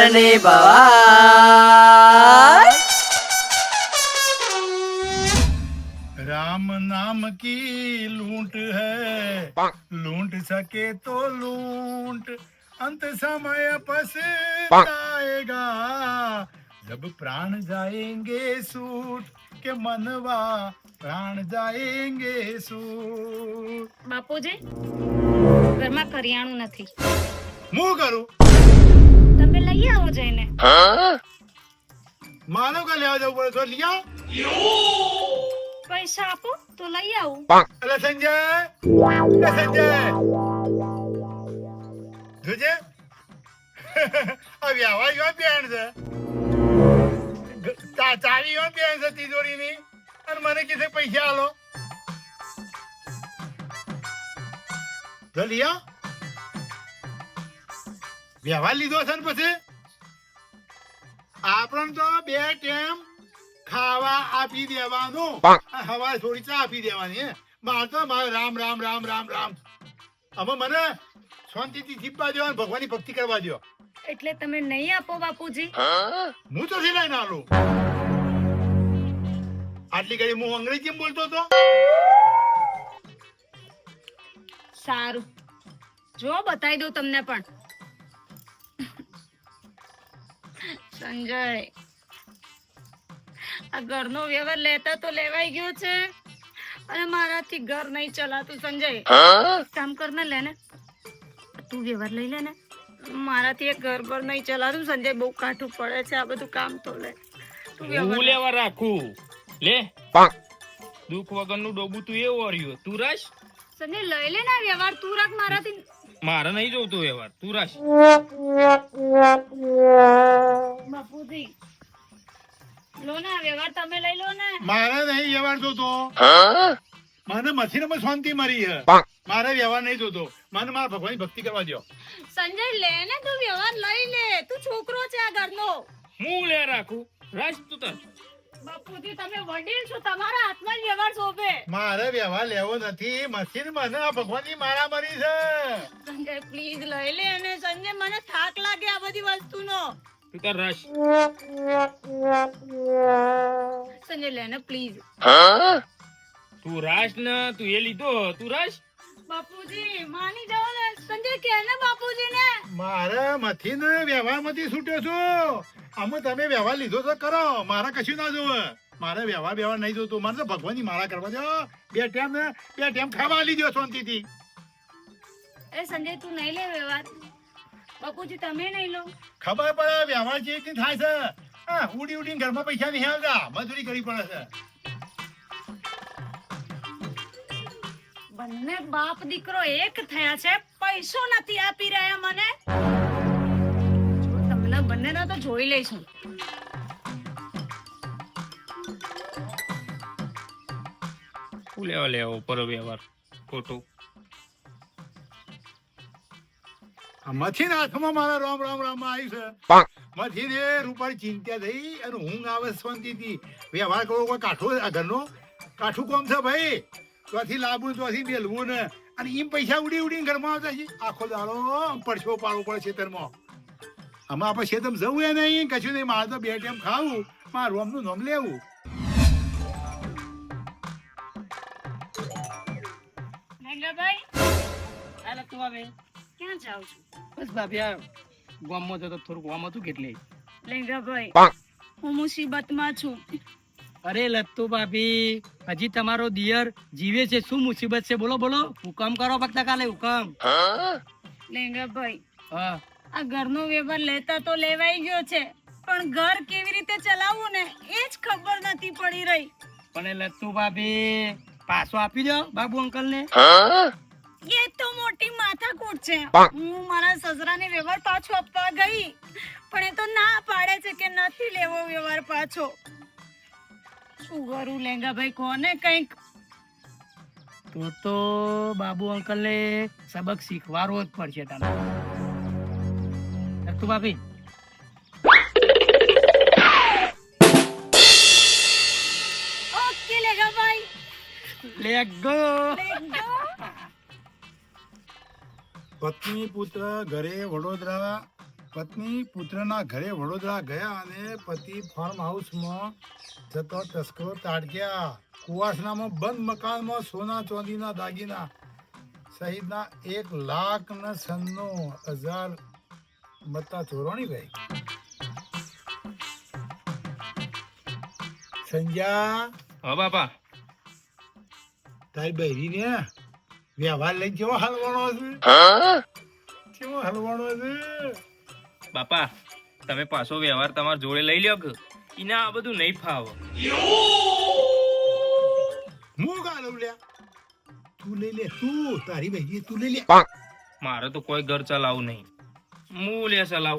શરણે ભવા રામ નામ કી લૂંટ હે? લૂંટ સકે તો લૂંટ. અંત સમય પસતાએગા જબ પ્રાણ જાયેંગે સૂટ કે મનવા પ્રાણ જાયેંગે સૂટ. બાપુજી ઘરમાં કરિયાણું નથી. હું કરું? લઈ આવો જઈને. માનવ કા લેવા જવું પડે તો લિયા પૈસા આપો તો લઈ આવું. અરે સંજય એ સંજય. જોજે. આ વ્યવહાર યો બેન છે. ગ- ચા- ચાવી યો બેન છે તિજોરીની. અને મને કીધે પૈસા આલો. તો લિયા વ્યવહાર લીધો છે ને પછી? આપણને તો બે ટેમ ખાવા આપી દેવાનું. હવા થોડી ચા આપી દેવાની મારે તો મારે રામ રામ રામ રામ રામ. અમે મને શાંતિથી જીવવા દો અને ભગવાનની ભક્તિ કરવા દો એટલે તમે નહીં આપો બાપુજી? હું? તો સિલાઈ ના લઉં આટલી ઘડી હું અંગ્રેજી બોલતો હતો? સારું. જો બતાવી દઉં તમને પણ. સંજય. આ ઘરનો વ્યવહાર લેતા તો લેવાઈ ગયો છે. અને મારાથી ઘર નહીં ચલાતું સંજય. એક કામ કર ને લેને તું વ્યવહાર લઈ લેને મારાથી એક ઘર પર નહીં ચલાતું સંજય. બહુ કાઠું પડે છે આ બધું કામ તો લે. તું હું લેવા રાખું? લે. દુઃખ વગરનું ડોબું તું એવું વર્યું તું રસ સંજય લઈ લે ને વ્યવહાર. તું રાખ મારાથી. મારે નહીં જોતું વ્યવહાર. તું રાશ બાપુજી લો વ્યવહાર તમે લઈ લો ને. મારે નહીં વ્યવહાર જોતો. મને મથીને શાંતિ મળી છે. મારે વ્યવહાર નહીં જોતો. મને મારા ભગવાનની ભક્તિ કરવા દો સંજય લે ને તું વ્યવહાર લઈ લે. તું છોકરો છે આ ઘરનો. હું લે રાખું. રાજ તું તાર. બાપુજી તમે વડીલ છો તમારા હાથમાં વ્યવહાર શોભે. મારે વ્યવહાર લેવો નથી મશીન મને આ ભગવાનની મારા મરી છે. સંજય પ્લીઝ લઈ લે અને સંજય મને થાક લાગે આ બધી વસ્તુનો. તું તાર રાશ. સંજય લે ને પ્લીઝ તું રાશ ને તું એ લીધો. તું રાશ? બાપુજી માની જાઓ ને સંજય કે ને બાપુજી ને મારે મથીન વ્યવહારમાંથી છૂટ્યો છું. આમ તમે વ્યવહાર લીધો તો કરો મારે કશું ના જોવે. મારે વ્યવહાર વ્યવહાર નહીં જોતો. મારે તો ભગવાનની માળા કરવા દો બે ટાઈમ ને બે ટાઈમ ખાવા લીધો શાંતિથી. એ સંજય તું નહીં લે વ્યવહાર. બાપુજી તમે નહીં લો. ખબર પડે વ્યવહાર જે થાય છે. ઉડી ઉડી ઉડીને ઘરમાં પૈસા નહીં આવતા. મજૂરી કરવી પડે છે. બંને બાપ દીકરો એક થયા છે પૈસો નથી આપી રહ્યા મને. તમને બંનેનો તો જોઈ લઈશું. લેવા લેવા ઉપર વ્યવહાર? ખોટું. મથિન હાથમાં મારા રામ રામ રામ આવ્યું છે. મથિન એ રૂપાળી ચિંતા થઈ અને ઊંઘ આવે શાંતિથી. વ્યવહાર કરવો કોઈ કાઠું આ ઘરનો. કાઠું કોમ છે ભાઈ? ત્યાંથી લાવવું ત્યાંથી મેલવું ને. અને એમ પૈસા ઉડી ઉડીને ઘરમાં આવતા છે. આખો દાડો પડછો પાડવો પડે ખેતરમાં આમાં આપણે ખેતરમાં જવું એ નહીં કશું નહીં. મારે તો બે ટાઈમ ખાવું. મારું રોમનું નામ લેવું. મેંગાભાઈ અરે તું હવે ક્યાં જાવ છું? બસ ભાભી આ ગામમાં જતો થોડુંક ગામ હતું કેટલે લેંગાભાઈ હું મુસીબતમાં છું. અરે લત્તુ ભાભી હજી તમારો દિયર જીવે છે. શું મુસીબત છે? બોલો બોલો. હુકમ કરો ફક્ત કાલે હુકમ. લેંગાભાઈ હા. આ ઘરનો વ્યવહાર લેતા તો લેવાઈ ગયો છે પણ ઘર કેવી રીતે ચલાવવું ને એ જ ખબર નથી પડી રહી. પણ એ લત્તુ ભાભી પાછો આપી દો બાબુ અંકલ ને એ તો મોટી માથાકૂટ છે. હું મારા સસરાને વ્યવહાર પાછો આપવા ગઈ પણ એ તો ના પાડે છે કે નથી લેવો વ્યવહાર પાછો. શું કરું લેંગાભાઈ કોને કંઈક? તો તો બાબુ અંકલને સબક શીખવાડવો જ પડશે તને. તું ભાભી? ઓકે પત્ની પુત્ર ઘરે વડોદરા પત્ની પુત્રના ઘરે વડોદરા ગયા અને પતિ ફાર્મ હાઉસમાં જતો તસ્કરો તાડક્યા. કુવાસનામાં બંધ મકાનમાં સોના ચાંદીના દાગીના સહિતના એક લાખ ને સન્નો હજાર મત્તા ચોરાણી ગઈ સંજ્યા હા બાપા. તારી બહેરી ને વ્યવહાર લઈને કેવો હલવાનો છે? કેવો હલવાનો છે? બાપા તમે પાછો વ્યવહાર તમારા જોડે લઈ લ્યો કે? એને આ બધું નહીં ફાવ. હું કા લ્યા તું લઈ લે તું તારી બહેરી તું લઈ લે. મારે તો કોઈ ઘર ચલાવવું નહીં. હું લે ચલાવ.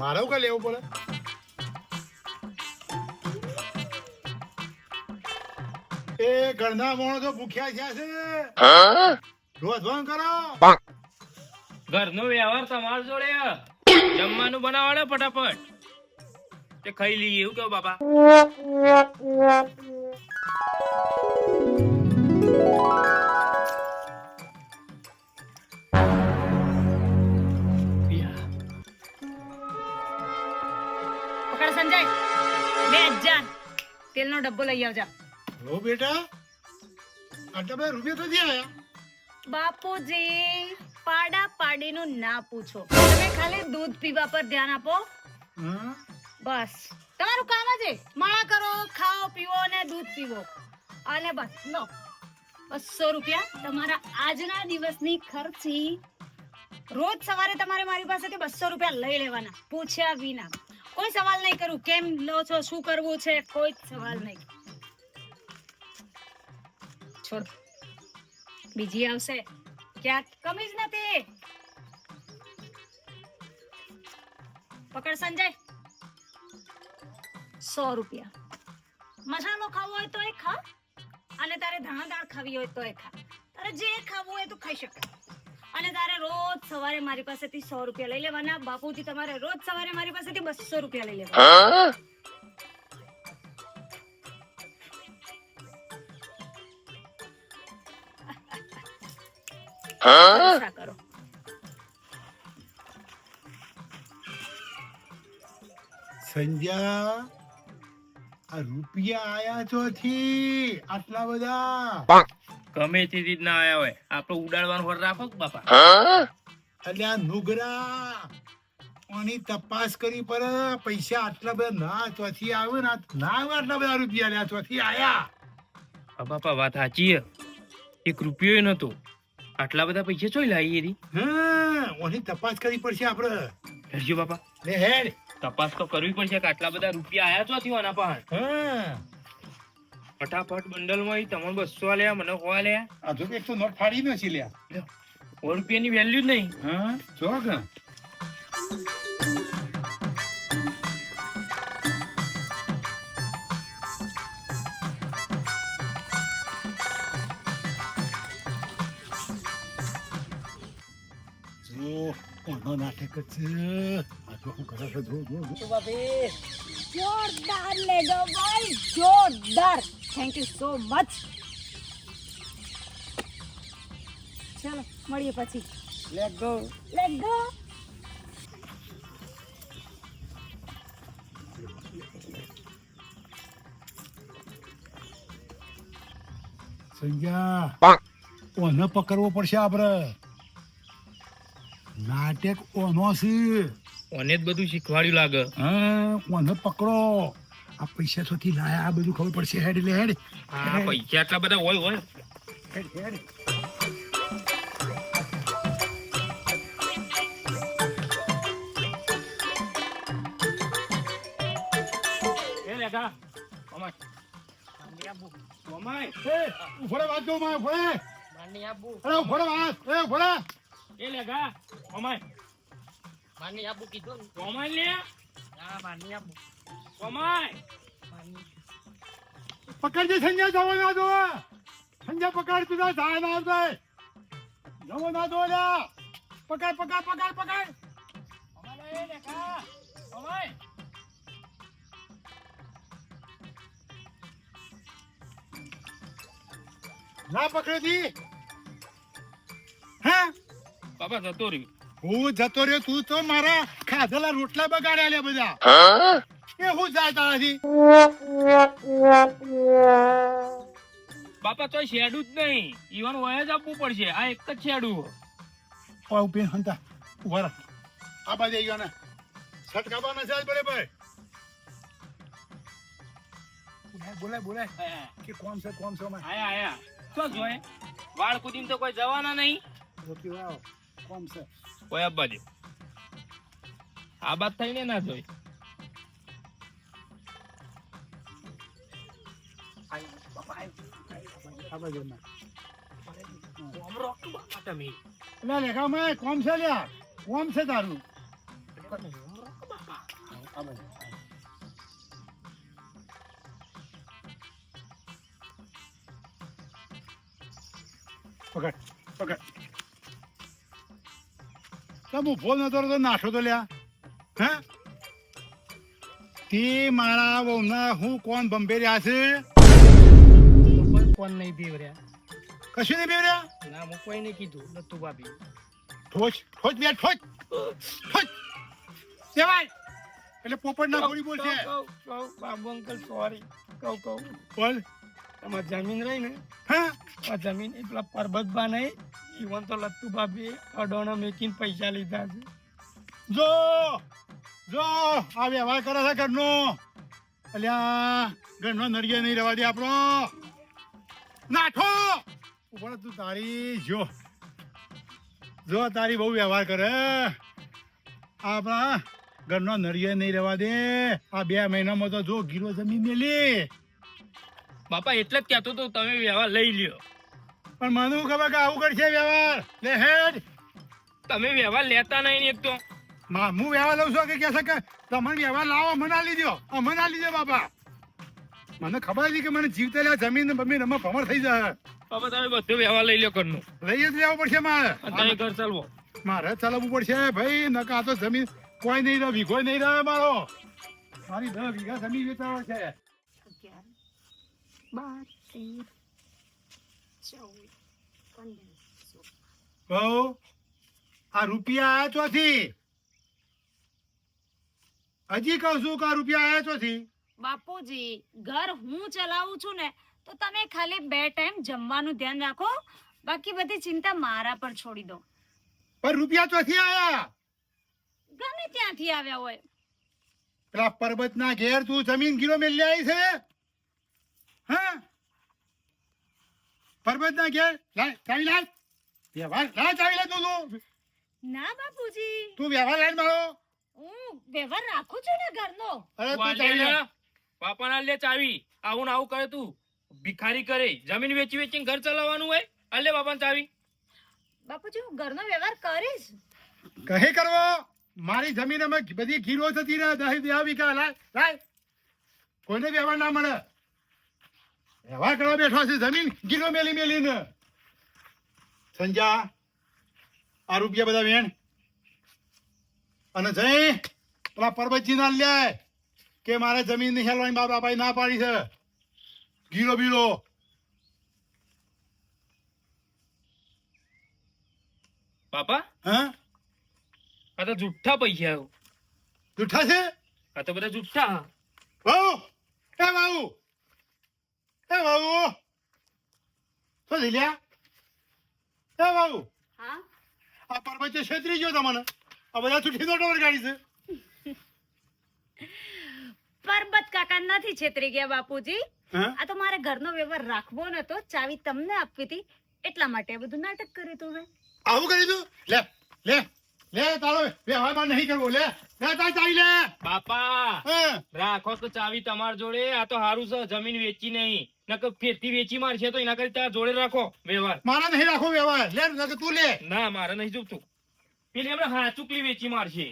મારો કા લેવો પડે? એ ઘરના તો ભૂખ્યા થયા છે. રોધવાન કરો. ઘરનો વ્યવહાર તમારા જોડે જમવાનું બનાવવાનો ફટાફટ. તે ખાઈ લઈએ એવું કેવું બાપા. પકડ સંજય. બે હજાર તેલનો ડબ્બો લઈ આવજા. ઓ બેટા રૂપિયા તો આયા બાપુજી પાડા પાડીનું ના પૂછો. તમે ખાલી દૂધ પીવા પર ધ્યાન આપો. બસ. તમારું કામ જ માળા કરો ખાઓ પીવો અને દૂધ પીવો. અને બસ. લો. બસો રૂપિયા તમારા આજના દિવસની ખર્ચી રોજ સવારે તમારે મારી પાસેથી બસો રૂપિયા લઈ લેવાના પૂછ્યા વિના. કોઈ સવાલ નહીં કરું. કેમ લો છો? શું કરવું છે? કોઈ સવાલ નહીં. છોડ. બીજી આવશે. ક્યાંક કમી જ નથી. પકડ સંજય. સો રૂપિયા. મસાલો ખાવો હોય તો એ ખા અને તારે ધાણા દાળ ખાવી હોય તો એ ખા. તારે જે ખાવું હોય તો ખાઈ શકે. અને તારે રોજ સવારે મારી પાસેથી સો રૂપિયા લઈ લેવાના. બાપુજી તમારે રોજ સવારે મારી પાસેથી બસો રૂપિયા લઈ લેવાના. જલસા સંજ્યા આ રૂપિયા આયા ચોથી આટલા બધા. ગમે તે રીતના આયા હોય. આપણે ઉડાડવાનું હોર રાખો બાપા? એટલે આ નુગરા આની તપાસ કરી પર પૈસા આટલા બધા ના ચોથી આવે ને ના આવે આટલા બધા રૂપિયા લ્યા ચોથી આયા. બાપા વાત સાચી એક રૂપિયો નતો. આટલા બધા પૈસા ચોઈ લાવી એની હા ઓની તપાસ કરી પડશે આપડે. હેડજો બાપા. લે હેડ. તપાસ તો કરવી પડશે કે આટલા બધા રૂપિયા આયા ચોથી આના પાસે. ફટાફટ બંડલમાં તમને બસો લ્યા મને સો લ્યા આ જો એક તો નોટ ફાડી નો છે લ્યા સો રૂપિયાની વેલ્યુ જ નહીં. હા જો કે જો કોનો નાટક જ છે? જોરદાર લેગો ભાઈ થેન્ક યુ સો મચ ચલો મળીએ પછી લેટ ગો લેટ ગો સંજ્યા ઓને પકડવો પડશે આપણે નાટક ઓનો છે. ઓને જ બધું શીખવાડ્યું લાગે. હા ઓને પકડો? આ પૈસા થોથી લાયા આ બધું ખબર પડશે. હેડ એટલે હેડ. આ પૈસા આટલા બધા હોય હોય. હેડ હેડ. એ ઓમાય. ઓમાય. એ લેગા વાત દો માં ઉભરે અરે ઉભરે વાત એ ઉભરે એ લેખા ઓમાય ઓમાય લે ઓમાય પકડજે સંજય જવો ના દો સંજય પકડ તું થાય ના દે જવો ના દો લ્યા. પકડ પકડ પકડ પકડ. ઓમાય એ લેખા ઓમાય ના પકડેતી હે? બાપા જતો રહ્યું. હું જતો રહ્યો તું તો મારા ખાધેલા રોટલા બગાડ્યા લે બધા. એ હું જાય તારાથી? બાપા તો શેડું જ નહીં. ઈવન વય જ આપવું પડશે. આ એક જ શેડું ઓ ઊભી હંતા. ઊભા રાખ. આ બાજુ આવી ગયો ને. છટકાવા નથી આજ બરાબર બોલાય બોલાય. કે કોમ છે કોમ છે આયા આયા. શું જોય? વાળ કુદીન તો કોઈ જવાના નહીં? રોટી વાવ કોમ છે. કોઈ આ બાજુ આ બાદ થઈને ના જોઈ. કોમ છે લ્યા? કોમ છે તારું. પકડ પકડ. તો હું ફોન નતો તો નાઠો તો લ્યા. હે? તે મારા વહુના હું કોણ બંબે રહ્યા છે? કોણ નહીં બેવર્યા કશું નહીં બેર્યા ના હું કોઈ નહીં કીધું. લત્તુ ભાભી. ઠોચ ઠોચ બે ઠોચ. ઠોચ. દેવાય એટલે પોપટ ના ગોળી બોલશે. બાબુ અંકલ સોરી કહું કહું. બોલ. તમારી જમીન રહી ને? હા? આ જમીન એ પેલા પરબતબા નહીં. ઈવન તો લત્તુ ભાભી અડોણા મેકીને પૈસા લીધા છે. જો! જો! આ વ્યવહાર કરે છે ઘરનો. અલ્યા, ઘરનો નરિયો નહીં રહેવા દે આપણો. નાઠો ઉપર તું તારી, જો. જો, તારી બહુ વ્યવહાર કરે. આપણા ઘરનો નરિયો નહીં રહેવા દે. આ બે મહિનામાં તો જો ગીરો જમીન મેલી. બાપા, એટલે જ કહેતો તો તમે વ્યવહાર લઈ લ્યો. પણ મને શું ખબર કે આવું કરશે વ્યવહાર? લે હેડ. તમે વ્યવહાર લેતા નહીં એક તો. હું વ્યવહાર લઉં છું કે કહેશે કે તમે વ્યવહાર લાવો મને આ લીધો. આ મને આ લીધો બાપા. મને ખબર હતી કે મને જીવતેલા જમીન બમીન અમે ભમર થઈ જાય. બાપા તમે બધો વ્યવહાર લઈ લો ઘરનો. લઈ જ લેવું પડશે મારે. અને તમે ઘર ચાલવો. મારે ચલાવવું પડશે ભાઈ. નકા તો જમીન કોઈ નહીં રહે વીઘો નહીં રહે મારો. મારી દસ વીઘા જમીન વેચાવા છે. બાર તેર ચૌદ બહુ? આ રૂપિયા આયા ચોથી? હજી કહું છું કે આ રૂપિયા આયા ચોથી? બાપુજી ઘર હું ચલાવું છું ને તો તમે ખાલી બે ટાઈમ જમવાનું ધ્યાન રાખો. બાકી બધી ચિંતા મારા પર છોડી દો. પણ રૂપિયા ચોથી આયા? ગમે ત્યાંથી આવ્યા હોય. પેલા પર્વત ના ઘેર તું જમીન ગીરો મેલ્યા છે? હા? પર્વત ના ઘેર લાય ચાવી લાય વ્યવહાર ના ચાવી લે તું તું. ના બાપુજી. તું વ્યવહાર લાય મારો. હું વ્યવહાર રાખું છું ને ઘરનો. અરે તું ચાવી લે. લાય લે. ના લે ચાવી. આવું ને આવું કરે તું. ભિખારી કરે. જમીન વેચી વેચીને ઘર ચલાવવાનું હોય અલે બાપાને ચાવી. બાપુજી હું ઘરનો વ્યવહાર કરીશ. કહે કરવો મારી જમીન અમે બધી ગીરો થતી રહે દહી દેવા વિકા લાય લાય. કોઈને વ્યવહાર ના મળે. વ્યવહાર કરવા બેઠો છે જમીન ગીરો મેલી મેલીને. સંજા આ રૂપિયા બધા વેણ. અને જઈ પેલા પરબતજી ના લે કે મારે જમીન નહીં હેલવાની બાપ બાપાએ ના પાડી છે. ગીરો બીરો બાપા? હા? આ તો જુઠ્ઠા પૈસા જુઠ્ઠા છે? આ તો બધા જુઠ્ઠા. બાબુ એ બાબુ એ બાબુ શું થઈ લ્યા? એ બાબુ હા? આ પરબતે છેતરી ગયો તમને. આ બધા છૂટી નોટો વળગાડી છે. પરબત કાકા નથી છેતરી ગયા બાપુજી. આ તો મારે ઘરનો વ્યવહાર રાખવો નતો. ચાવી તમને આપવી હતી. એટલા માટે આ બધું નાટક કર્યું તું મેં આવું કર્યું તું? લે લે. લે તારો વ્યવહારમાં નહીં કરવો લે. લે તાર ચાવી લે. બાપા રાખો તો ચાવી તમાર જોડે આ તો હારું છે જમીન વેચી નહીં. નકર ફેરતી વેચી મારશે તો એના કરી તાર જોડે રાખો વ્યવહાર. મારા નહીં રાખો વ્યવહાર. લે નકર તું લે. ના મારે નહીં જોતું. પેલી આપણે હાચુકલી વેચી મારશે.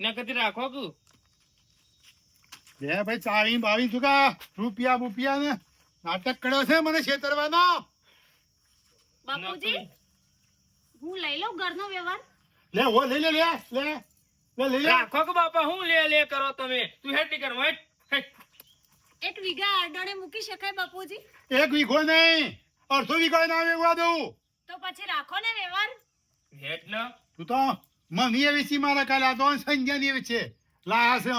નકર રાખો તું. લે ભાઈ ચાવી બાવી ચુકા રૂપિયા બુપિયા ને નાટક કર્યો છે મને છેતરવાનો. બાપુજી હું લઈ લઉં ઘરનો વ્યવહાર? લે ઓ લે લે લે લે લે લે રાખો કે બાપા હું લે લે કરો તમે? તું હેડ નીકળ હેડ. એક વીઘા આડોળે મૂકી શકાય બાપુજી? એક વીઘો નહીં અડધો વીઘો ના વેગવા દઉં. તો પછી રાખો ને વ્યવહાર. હેડ ન તું તો મમ્મીએ વેચી મારા કાલે આ તો સંજયની છે. લાયા છે